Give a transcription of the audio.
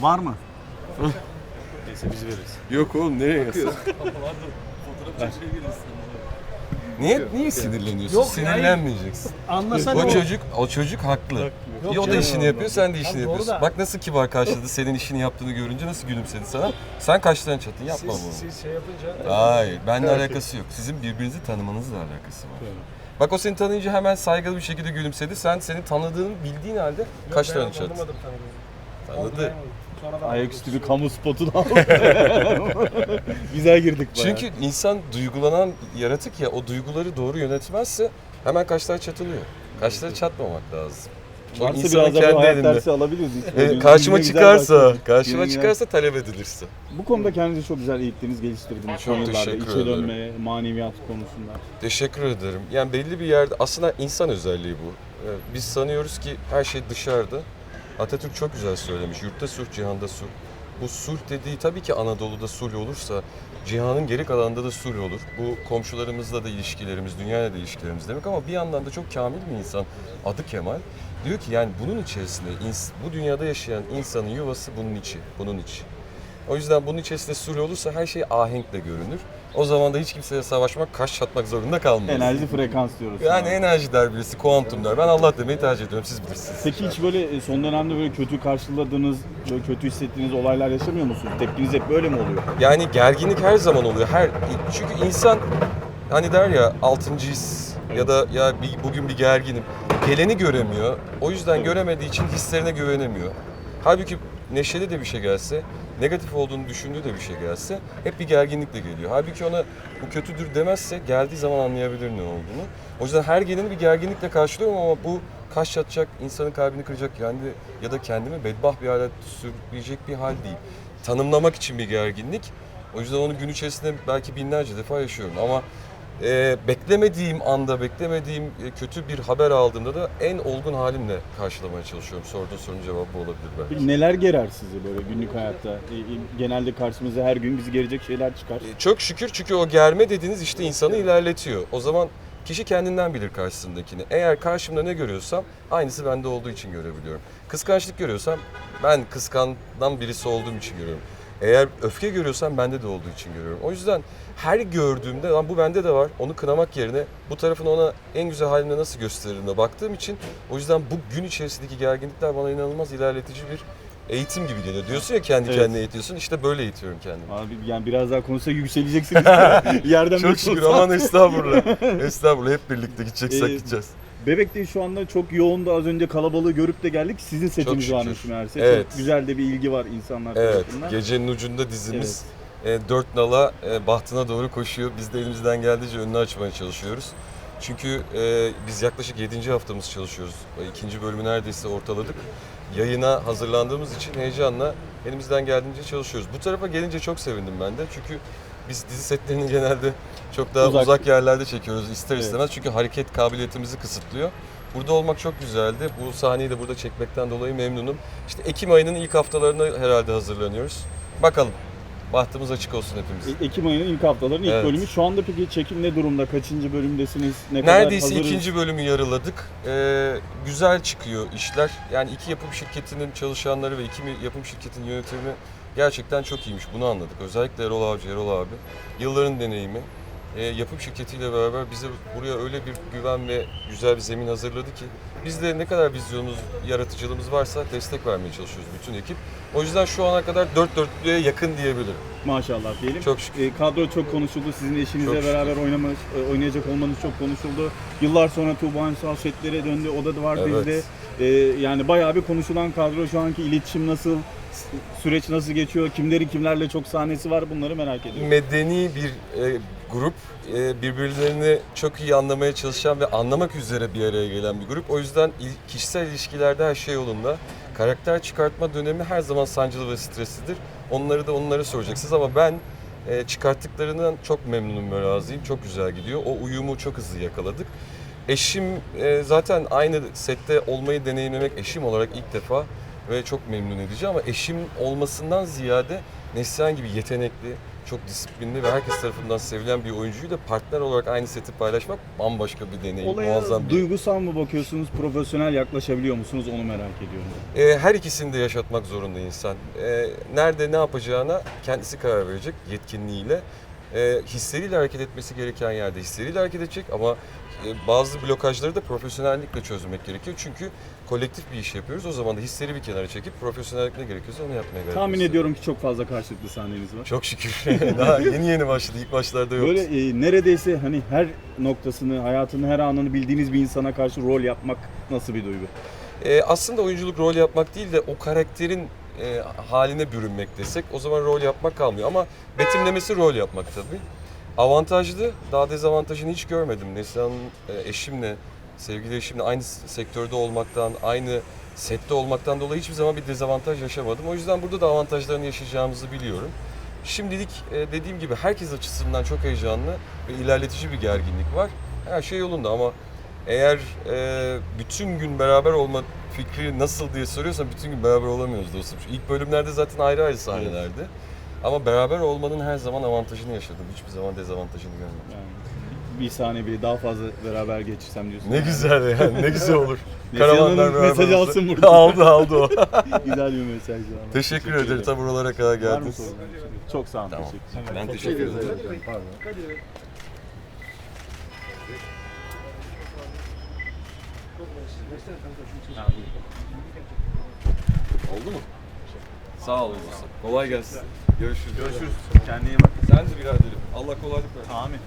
Var mı? Neyse biz veririz. Yok oğlum nereye yazsın? Niye niye sinirleniyorsun? Yok, Sinirlenmeyeceksin. Anlasan O çocuk o çocuk haklı. Yok o da canım. işini yapıyor, sen de işini yapıyorsun. da- Bak nasıl kibar karşıladı senin işini yaptığını görünce nasıl gülümsedi sana. Sen kaçtan çatın yapma Siz, bunu. siz şey yapınca... Hayır, benimle alakası yok. Sizin birbirinizi tanımanızla alakası var. Bak o seni tanıyınca hemen saygılı bir şekilde gülümsedi. Sen seni tanıdığını bildiğin halde kaç Ben tane çat? Tanıdı. Ayaküstü bir kamu spotu da aldı. Güzel girdik bayağı. Çünkü insan duygulanan yaratık ya o duyguları doğru yönetmezse hemen kaşlar çatılıyor. Kaşları çatmamak lazım. O Varsa biraz da bir kendi hayat elinde. dersi alabiliriz. E, karşıma çıkarsa, karşıma çıkarsa talep edilirse. Bu konuda kendinizi çok güzel eğittiniz, geliştirdiniz. Çok yıllarda. teşekkür İçe ederim. dönme, maneviyat konusunda. Teşekkür ederim. Yani belli bir yerde aslında insan özelliği bu. Ee, Biz sanıyoruz ki her şey dışarıda. Atatürk çok güzel söylemiş. Yurtta sulh, cihanda sulh. Bu sulh dediği tabii ki Anadolu'da sulh olursa cihanın geri kalanında da sulh olur. Bu komşularımızla da ilişkilerimiz, dünyayla da ilişkilerimiz demek ama bir yandan da çok kamil bir insan. Adı Kemal. Diyor ki yani bunun içerisinde bu dünyada yaşayan insanın yuvası bunun içi, bunun içi. O yüzden bunun içerisinde sulh olursa her şey ahenkle görünür. O zaman da hiç kimseye savaşmak, kaş çatmak zorunda kalmaz. Enerji frekans diyoruz. Yani enerji der birisi, kuantum der. Ben Allah demeyi tercih ediyorum, siz bilirsiniz. Peki hiç böyle e, son dönemde böyle kötü karşıladığınız, böyle kötü hissettiğiniz olaylar yaşamıyor musunuz? Tepkiniz hep böyle mi oluyor? Yani gerginlik her zaman oluyor. Her çünkü insan hani der ya altıncı his ya da ya bir, bugün bir gerginim. Geleni göremiyor. O yüzden göremediği için hislerine güvenemiyor. Halbuki neşeli de bir şey gelse, negatif olduğunu düşündüğü de bir şey gelse hep bir gerginlikle geliyor. Halbuki ona bu kötüdür demezse geldiği zaman anlayabilir ne olduğunu. O yüzden her geleni bir gerginlikle karşılıyorum ama bu kaş çatacak, insanın kalbini kıracak yani ya da kendimi bedbaht bir hale sürükleyecek bir hal değil. Tanımlamak için bir gerginlik. O yüzden onu gün içerisinde belki binlerce defa yaşıyorum ama e, beklemediğim anda, beklemediğim e, kötü bir haber aldığımda da en olgun halimle karşılamaya çalışıyorum. Sorduğun sorunun cevabı bu olabilir belki. Neler gerer sizi böyle günlük hayatta? E, e, Genelde karşımıza her gün bizi gerecek şeyler çıkar. E, Çok şükür çünkü o germe dediğiniz işte insanı ilerletiyor. O zaman kişi kendinden bilir karşısındakini. Eğer karşımda ne görüyorsam aynısı bende olduğu için görebiliyorum. Kıskançlık görüyorsam ben kıskandan birisi olduğum için görüyorum. Eğer öfke görüyorsam bende de olduğu için görüyorum. O yüzden her gördüğümde lan bu bende de var onu kınamak yerine bu tarafını ona en güzel halimle nasıl gösteririne baktığım için o yüzden bu gün içerisindeki gerginlikler bana inanılmaz ilerletici bir eğitim gibi geliyor. Diyorsun ya kendi Evet. kendine eğitiyorsun işte böyle eğitiyorum kendimi. Abi yani biraz daha konuşsa yükseleceksiniz. Yerden Çok şükür aman estağfurullah. estağfurullah hep birlikte gideceksek Ee, gideceğiz. Bebek'te şu anda çok yoğundu. Az önce kalabalığı görüp de geldik. Sizin setiniz şükür. varmış meğerse. Evet. Çok güzel de bir ilgi var insanlar Evet tarafından. gecenin ucunda dizimiz e, dört nala e, bahtına doğru koşuyor. Biz de elimizden geldiğince önünü açmaya çalışıyoruz. Çünkü e, biz yaklaşık 7. haftamız çalışıyoruz. E, İkinci bölümü neredeyse ortaladık. Yayına hazırlandığımız için heyecanla elimizden geldiğince çalışıyoruz. Bu tarafa gelince çok sevindim ben de. Çünkü biz dizi setlerini genelde çok daha Uzak. uzak, yerlerde çekiyoruz ister Evet. istemez. Çünkü hareket kabiliyetimizi kısıtlıyor. Burada olmak çok güzeldi. Bu sahneyi de burada çekmekten dolayı memnunum. İşte Ekim ayının ilk haftalarına herhalde hazırlanıyoruz. Bakalım. Bahtımız açık olsun hepimiz. E- Ekim ayının ilk haftaların ilk Evet. bölümü. Şu anda peki çekim ne durumda? Kaçıncı bölümdesiniz? Ne kadar Neredeyse hazırız? ikinci bölümü yarıladık. Ee, güzel çıkıyor işler. Yani iki yapım şirketinin çalışanları ve iki yapım şirketinin yönetimi gerçekten çok iyiymiş. Bunu anladık. Özellikle Erol Avcı, Erol abi. Yılların deneyimi. Ee, yapım şirketiyle beraber bize buraya öyle bir güven ve güzel bir zemin hazırladı ki biz de ne kadar vizyonumuz, yaratıcılığımız varsa destek vermeye çalışıyoruz bütün ekip. O yüzden şu ana kadar dört dörtlüğe yakın diyebilirim. Maşallah diyelim. Çok şükür. E, kadro çok konuşuldu. Sizin eşinizle Çok beraber oynamanız, e, oynayacak olmanız çok konuşuldu. Yıllar sonra Tuğba Ünsal setlere döndü. O da var Evet. bizde. E, yani bayağı bir konuşulan kadro. Şu anki iletişim nasıl? S- Süreç nasıl geçiyor? Kimlerin kimlerle çok sahnesi var? Bunları merak ediyorum. medeni bir e, grup, e, birbirlerini çok iyi anlamaya çalışan ve anlamak üzere bir araya gelen bir grup. O yüzden kişisel ilişkilerde her şey yolunda. Karakter çıkartma dönemi her zaman sancılı ve streslidir. Onları da onlara soracaksınız ama ben e, çıkarttıklarından çok memnunum ve razıyım. Çok güzel gidiyor. O uyumu çok hızlı yakaladık. Eşim e, zaten aynı sette olmayı deneyimlemek eşim olarak ilk defa ve çok memnun edici ama eşim olmasından ziyade Neslihan gibi yetenekli, çok disiplinli ve herkes tarafından sevilen bir oyuncuyu da partner olarak aynı seti paylaşmak bambaşka bir deneyim. Olaya muazzam bir duygusal mı bakıyorsunuz, profesyonel yaklaşabiliyor musunuz onu merak ediyorum. E, her ikisini de yaşatmak zorunda insan. E, nerede ne yapacağına kendisi karar verecek yetkinliğiyle. E, hisleriyle hareket etmesi gereken yerde hisleriyle hareket edecek ama e, bazı blokajları da profesyonellikle çözmek gerekiyor. Çünkü kolektif bir iş yapıyoruz. O zaman da hisleri bir kenara çekip profesyonellik ne gerekiyorsa onu yapmaya gayret Tahmin ediyorum ki çok fazla karşılıklı sahneniz var. Çok şükür. Daha yeni yeni başladı. İlk başlarda yoktu. Böyle e, neredeyse hani her noktasını, hayatının her anını bildiğiniz bir insana karşı rol yapmak nasıl bir duygu? E, aslında oyunculuk rol yapmak değil de o karakterin e, haline bürünmek desek o zaman rol yapmak kalmıyor. Ama betimlemesi rol yapmak tabii. Avantajlı, daha dezavantajını hiç görmedim. Neslihan'ın e, eşimle, sevgili eşimle aynı sektörde olmaktan, aynı sette olmaktan dolayı hiçbir zaman bir dezavantaj yaşamadım. O yüzden burada da avantajlarını yaşayacağımızı biliyorum. Şimdilik e, dediğim gibi herkes açısından çok heyecanlı ve ilerletici bir gerginlik var. Her şey yolunda ama eğer e, bütün gün beraber olma fikri nasıl diye soruyorsan bütün gün beraber olamıyoruz dostum. Şu ilk bölümlerde zaten ayrı ayrı sahnelerdi. Ama beraber olmanın her zaman avantajını yaşadım. Hiçbir zaman dezavantajını görmedim. Yani bir saniye bile daha fazla beraber geçirsem diyorsun. Ne güzel yani ne güzel olur. Karavanlar beraber mesajı olsa- alsın burada. aldı aldı o. Güzel bir mesaj. ama. Teşekkür ederim. Tam buralara kadar geldiniz. Çok sağ olun. Tamam. Teşekkür Ben teşekkür ederim. Pardon. Oldu mu? Sağ olun. Kolay gelsin. Görüşürüz. Görüşürüz. Kendine iyi bak. Sen de biraderim. Allah kolaylık versin. Amin.